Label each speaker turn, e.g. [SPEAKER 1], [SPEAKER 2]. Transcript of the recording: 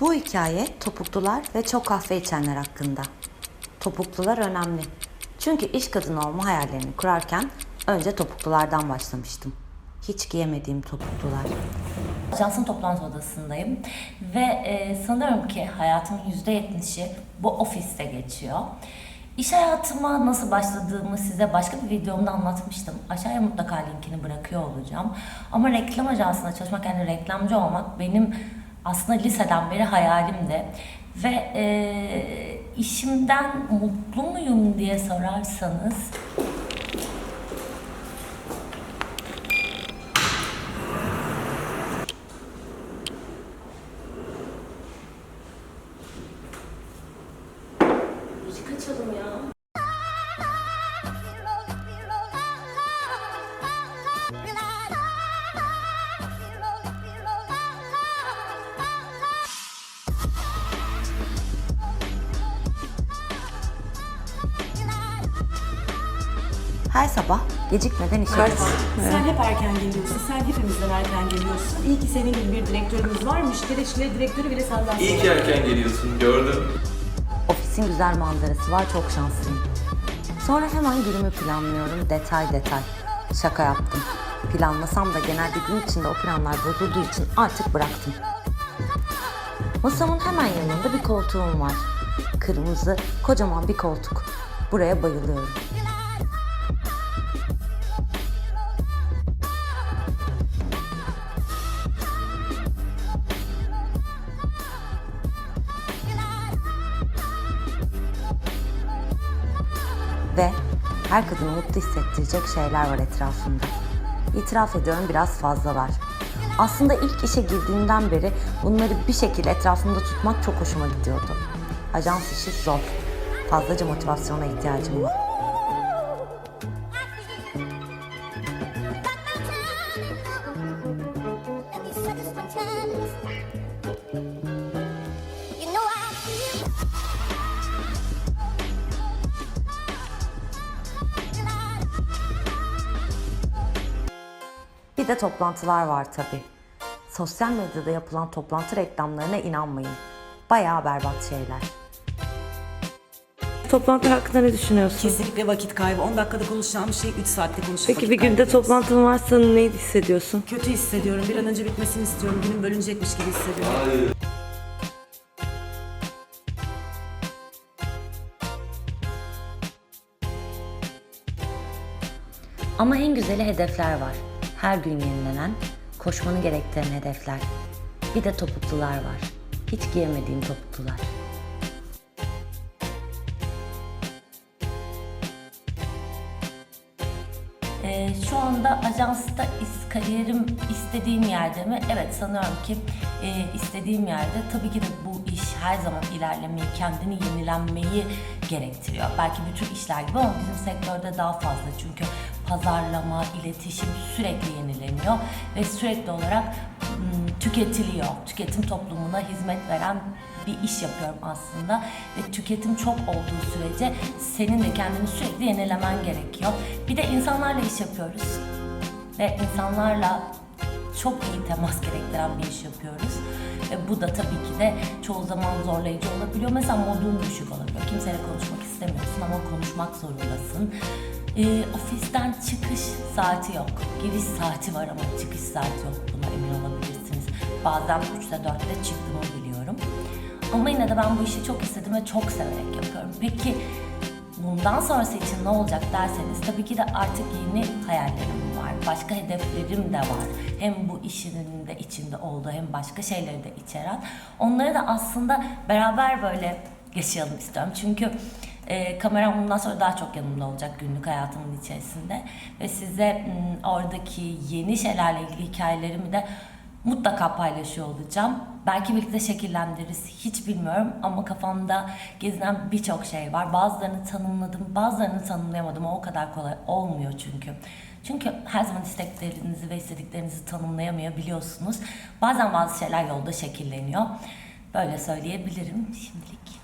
[SPEAKER 1] Bu hikaye topuklular ve çok kahve içenler hakkında. Topuklular önemli. Çünkü iş kadını olma hayallerini kurarken önce topuklulardan başlamıştım. Hiç giyemediğim topuklular.
[SPEAKER 2] Ajansın toplantı odasındayım ve e, sanıyorum ki hayatımın %70'i bu ofiste geçiyor. İş hayatıma nasıl başladığımı size başka bir videomda anlatmıştım. Aşağıya mutlaka linkini bırakıyor olacağım. Ama reklam ajansında çalışmak yani reklamcı olmak benim aslında liseden beri hayalimdi. Ve e, işimden mutlu muyum diye sorarsanız müzik açalım ya.
[SPEAKER 1] Her sabah gecikmeden işe
[SPEAKER 3] Kaç?
[SPEAKER 1] gidiyorum.
[SPEAKER 3] Sen hep erken geliyorsun. Sen hepimizden erken geliyorsun. İyi ki senin gibi bir direktörümüz var. Müşteri ilişkileri direktörü bile senden
[SPEAKER 4] İyi ki erken geliyorsun, gördüm.
[SPEAKER 1] Ofisin güzel manzarası var, çok şanslıyım. Sonra hemen günümü planlıyorum, detay detay. Şaka yaptım. Planlasam da genelde gün içinde o planlar bozulduğu için artık bıraktım. Masamın hemen yanında bir koltuğum var. Kırmızı, kocaman bir koltuk. Buraya bayılıyorum. Ve her kadını mutlu hissettirecek şeyler var etrafımda. İtiraf ediyorum biraz fazlalar. Aslında ilk işe girdiğimden beri bunları bir şekilde etrafımda tutmak çok hoşuma gidiyordu. Ajans işi zor. Fazlaca motivasyona ihtiyacım var. Bir de toplantılar var tabii. Sosyal medyada yapılan toplantı reklamlarına inanmayın. Bayağı berbat şeyler.
[SPEAKER 5] Toplantı hakkında ne düşünüyorsun?
[SPEAKER 3] Kesinlikle vakit kaybı. 10 dakikada konuşacağım şey 3 saatte konuşup
[SPEAKER 5] Peki
[SPEAKER 3] vakit
[SPEAKER 5] bir günde
[SPEAKER 3] kaybediyoruz.
[SPEAKER 5] toplantın varsa ne hissediyorsun?
[SPEAKER 3] Kötü hissediyorum. Bir an önce bitmesini istiyorum. Günüm bölünecekmiş gibi hissediyorum.
[SPEAKER 4] Hayır.
[SPEAKER 2] Ama en güzeli hedefler var. Her gün yenilenen, koşmanı gerektiren hedefler. Bir de topuklular var. Hiç giyemediğim topuklular. Ee, şu anda ajansta kariyerim istediğim yerde mi? Evet sanıyorum ki e, istediğim yerde. Tabii ki de bu iş her zaman ilerlemeyi, kendini yenilenmeyi gerektiriyor. Belki bütün işler gibi ama bizim sektörde daha fazla. Çünkü pazarlama, iletişim sürekli yenileniyor ve sürekli olarak tüketiliyor. Tüketim toplumuna hizmet veren bir iş yapıyorum aslında ve tüketim çok olduğu sürece senin de kendini sürekli yenilemen gerekiyor. Bir de insanlarla iş yapıyoruz ve insanlarla çok iyi temas gerektiren bir iş yapıyoruz. Ve bu da tabii ki de çoğu zaman zorlayıcı olabiliyor. Mesela modun düşük olabiliyor. Kimseyle konuşmak istemiyorsun ama konuşmak zorundasın. Ee, ofisten çıkış saati yok. Giriş saati var ama çıkış saati yok. Buna emin olabilirsiniz. Bazen 3'te 4'te çıktığımı biliyorum. Ama yine de ben bu işi çok istedim ve çok severek yapıyorum. Peki bundan sonrası için ne olacak derseniz tabii ki de artık yeni hayallerim var. Başka hedeflerim de var. Hem bu işinin de içinde olduğu hem başka şeyleri de içeren. Onları da aslında beraber böyle yaşayalım istiyorum. Çünkü e, kameram bundan sonra daha çok yanımda olacak günlük hayatımın içerisinde. Ve size m, oradaki yeni şeylerle ilgili hikayelerimi de mutlaka paylaşıyor olacağım. Belki birlikte şekillendiririz hiç bilmiyorum ama kafamda gezinen birçok şey var. Bazılarını tanımladım, bazılarını tanımlayamadım. O kadar kolay olmuyor çünkü. Çünkü her zaman isteklerinizi ve istediklerinizi tanımlayamayabiliyorsunuz. Bazen bazı şeyler yolda şekilleniyor. Böyle söyleyebilirim şimdilik.